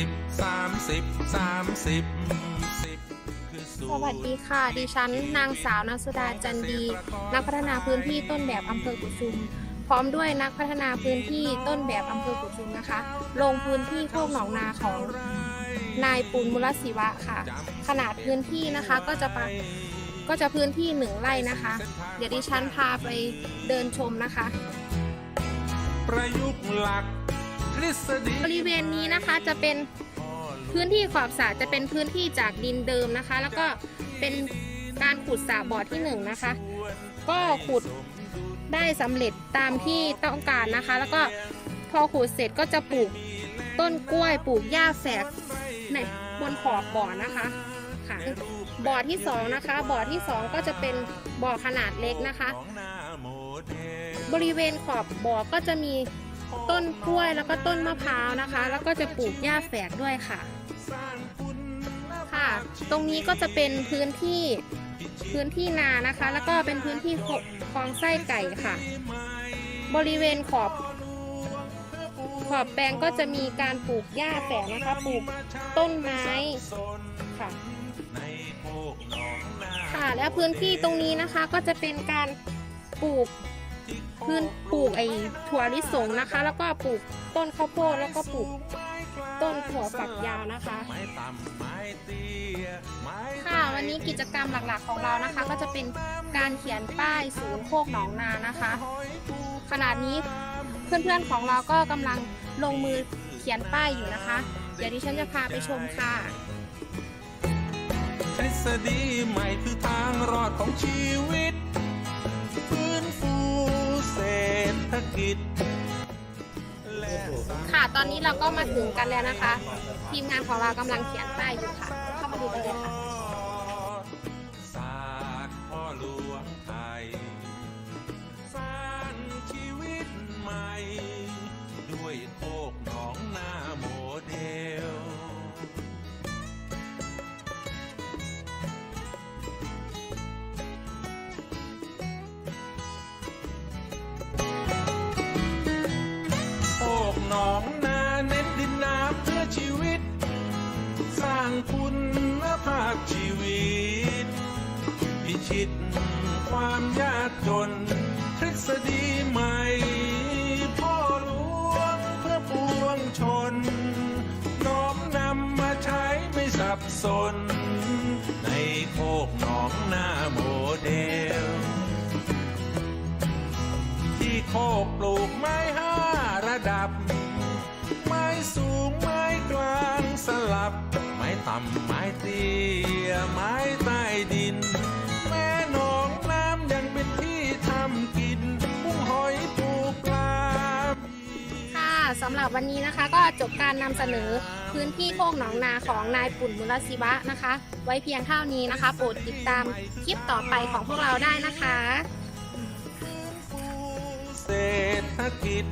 สิบสามสิบสามสิบสิบคือสวัสดีค่ะ ดิฉันนางสาวนัสุดาจันดี นักพัฒนาพื้นที่ต้นแบบอำเภอกุชุม พร้อมด้วยนักพัฒนาพื้นที่ต้นแบบอำเภอกุชุมนะคะ ลงพื้นที่โคกหนองนาของนายปุณมุลศิวะค่ะ ขนาดพื้นที่นะคะก็จะประก็จะพื้นที่หนึ่งไร่นะคะ เดี๋ยวดิฉันพาไปเดินชมนะคะ ประยุกต์หลักทฤษฎี บริเวณนี้นะคะจะเป็นพื้นที่ขอบสระจะเป็นพื้นที่จากดินเดิมนะคะ แล้วก็เป็นการขุดสระบ่อที่หนึ่งนะคะ ก็ขุดได้สำเร็จตามที่ต้องการนะคะ แล้วก็พอขุดเสร็จก็จะปลูกต้นกล้วยปลูกหญ้าแฝกในบนขอบบ่อนะคะค่ะบ่อที่สองนะคะบ่อที่สองก็จะเป็นบ่อขนาดเล็กนะคะ บริเวณขอบบ่อก็จะมี ต้นกล้วยแล้วก็ต้นมะพร้าวนะคะ แล้วก็จะปลูกหญ้าแฝกด้วยค่ะ ค่ะ ตรงนี้ก็จะเป็นพื้นที่พื้นที่นานะคะ แล้วก็เป็นพื้นที่คลองไส้ไก่ค่ะ บริเวณขอบ ขอบแปลงก็จะมีการปลูกหญ้าแฝกนะคะ ปลูกต้นไม้ค่ะค่ะและพื้นที่ตรงนี้นะคะก็จะเป็นการปลูก พื้นปลูกไอ้ถั่วลิสงนะคะ แล้วก็ปลูกต้นข้าวโพดแล้วก็ปลูกต้นถั่วฝักยาวนะคะค่ะวันนี้กิจกรรมหลักๆของเรานะคะ ก็จะเป็นการเขียนป้ายศูนย์โคกหนองนานะคะ ขณะนี้เพื่อนๆของเราก็กำลังลงมือเขียนป้ายอยู่นะคะ เดี๋ยวดิฉันจะพาไปชมค่ะทฤษฎีใหม่คือทางรอดของชีวิต ค่ะ ตอนนี้เราก็มาถึงกันแล้วนะคะ ทีมงานของเรากำลังเขียนป้ายอยู่ค่ะ เข้ามาดูกันเลยค่ะ คุณภาพชีวิต พิชิตความยากจนทฤษฎีใหม่ พ่อหลวงเพื่อปวงชน น้อมนำมาใช้ไม่สับสน ในโคกหนองหน้าโมเดล ที่โคกปลูกไม้ห้าระดับ ไม้สูงไม้กลางสลับ ต่ำไม้เตี้ยไม้ใต้ดิน แม่หนองน้ำยังเป็นที่ทำกินกุ้งหอยปูปลา ค่ะสำหรับวันนี้นะคะก็จบการนำเสนอพื้นที่โคกหนองนาของนายปุ่นมุลศิวะนะคะ ไว้เพียงเท่านี้นะคะ โปรดติดตามคลิปต่อไปของพวกเราได้นะคะ เศรษฐกิจ